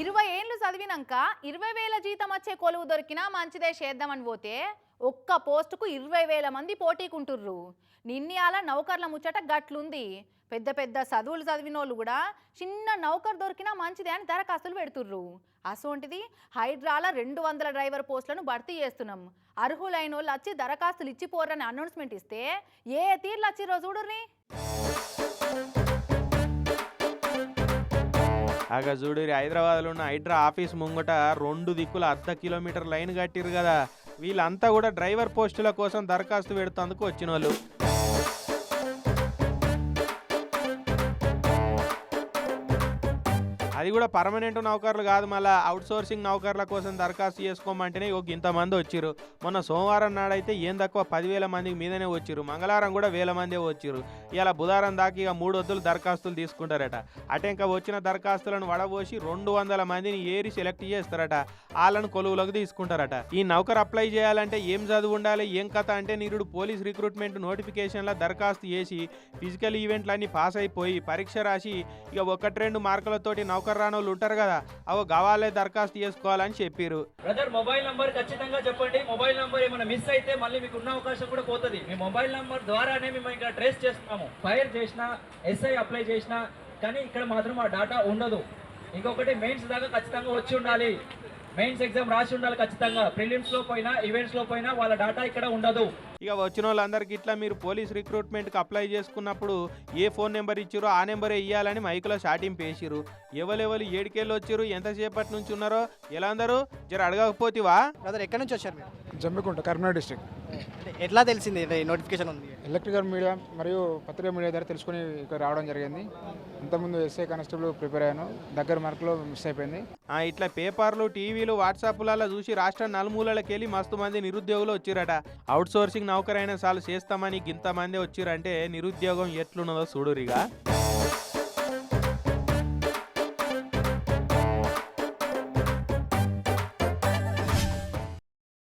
ఇరవై ఏళ్ళు చదివినాక ఇరవై వేల జీతం వచ్చే కొలువు దొరికినా మంచిదే చేద్దామని పోతే ఒక్క పోస్టుకు ఇరవై వేల మంది పోటీకుంటుర్రు నిన్నయాల నౌకర్ల ముచ్చట గట్లుంది. పెద్ద పెద్ద చదువులు చదివిన వాళ్ళు కూడా చిన్న నౌకర్ దొరికినా మంచిదే అని దరఖాస్తులు పెడుతుర్రు. అసోంటిది హైడ్రాల రెండు వందల డ్రైవర్ పోస్టులను భర్తీ చేస్తున్నాం. అర్హులైన వాళ్ళు వచ్చి దరఖాస్తులు ఇచ్చిపోరని అనౌన్స్మెంట్ ఇస్తే ఏ తీర్లు వచ్చిరో చూడుర్రి? ఆగా చూడురి హైదరాబాద్లో ఉన్న హైడ్రా ఆఫీస్ ముంగట రెండు దిక్కుల అర్ధ కిలోమీటర్ లైన్ కట్టిరు కదా వీళ్ళంతా కూడా డ్రైవర్ పోస్టుల కోసం దరఖాస్తు పెడుతందుకు వచ్చిన వాళ్ళు అది కూడా పర్మనెంట్ నౌకర్లు కాదు మళ్ళీ అవుట్ సోర్సింగ్ నౌకర్ల కోసం దరఖాస్తు చేసుకోమంటేనే ఒక ఇంతమంది వచ్చిరు మొన్న సోమవారం నాడైతే ఏం తక్కువ పదివేల మందికి మీదనే వచ్చిరు మంగళవారం కూడా వేల మందే వచ్చిరు ఇలా బుధవారం దాకా ఇక మూడు వద్దులు దరఖాస్తులు తీసుకుంటారట. అటే ఇంకా వచ్చిన దరఖాస్తులను వడబోసి రెండు వందల మందిని ఏరి సెలెక్ట్ చేస్తారట. వాళ్ళను కొలువులోకి తీసుకుంటారట. ఈ నౌకర్ అప్లై చేయాలంటే ఏం చదువు ఉండాలి ఏం కథ అంటే నిరుడు పోలీస్ రిక్రూట్మెంట్ నోటిఫికేషన్ల దరఖాస్తు చేసి ఫిజికల్ ఈవెంట్లన్నీ పాస్ అయిపోయి పరీక్ష రాసి ఇక ఒకటి రెండు మార్కులతోటి నౌకర్ రాని వాళ్ళు ఉంటారు కదా అవో గవాలే దరఖాస్తు చేసుకోవాలని చెప్పారు బ్రదర్ మొబైల్ నంబర్ ఖచ్చితంగా చెప్పండి. మొబైల్ నంబర్ ఏమైనా మిస్ అయితే మళ్ళీ మీకు ఉన్న అవకాశం కూడా పోతుంది. మీ మొబైల్ నంబర్ ద్వారానే మేము ఇక్కడ ట్రేస్ చేస్తున్నాము. ఫైర్ చేసినా ఎస్ఐ అప్లై చేసినా కానీ ఇక్కడ మాత్రం ఆ డాటా ఉండదు. ఇంకొకటి మెయిన్స్ దాకా ఖచ్చితంగా వచ్చి ఉండాలి. మెయిన్స్ ఎగ్జామ్ రాసి ఉండాలి ఖచ్చితంగా. ప్రిలిమ్స్లో పోయినా ఈవెంట్స్లో పోయినా వాళ్ళ డాటా ఇక్కడ ఉండదు. ఇక వచ్చిన వాళ్ళందరికీ ఇట్లా మీరు పోలీస్ రిక్రూట్మెంట్కి అప్లై చేసుకున్నప్పుడు ఏ ఫోన్ నెంబర్ ఇచ్చారో ఆ నెంబరే ఇవ్వాలని మైకులో షాటింపు వేసిరు ఎవరెవరు ఏడికెళ్ళి వచ్చారు ఎంతసేపటి నుంచి ఉన్నారో ఎలా అందరూ జర అడగకపోతివా? బ్రదర్ ఎక్కడి నుంచి వచ్చారు మీరు? జమ్మికుంట కరీంనగర్ డిస్ట్రిక్ట్. అంటే ఎట్లా తెలిసింది? ఈ నోటిఫికేషన్ ఉంది. ఎలక్ట్రికల్ మీడియా మరియు పత్రికా మీడియా ద్వారా తెలుసుకుని ఇక్కడ రావడం జరిగింది. ఇంతకుముందు ఎస్ఐ కానిస్టేబుల్ ప్రిపేర్ అయ్యాను. దగ్గర మార్కులో మిస్ అయిపోయింది. ఆ, ఇట్లా పేపర్లు టీవీలు వాట్సాప్లలో చూసి రాష్ట్ర నలుమూలలకి వెళ్ళి మస్తు మంది నిరుద్యోగులు వచ్చిరట. అవుట్ సోర్సింగ్ నౌకరైనా చాలు చేస్తామని గింతమంది వచ్చిరంటే నిరుద్యోగం ఎట్లున్నదో చూడురిగా.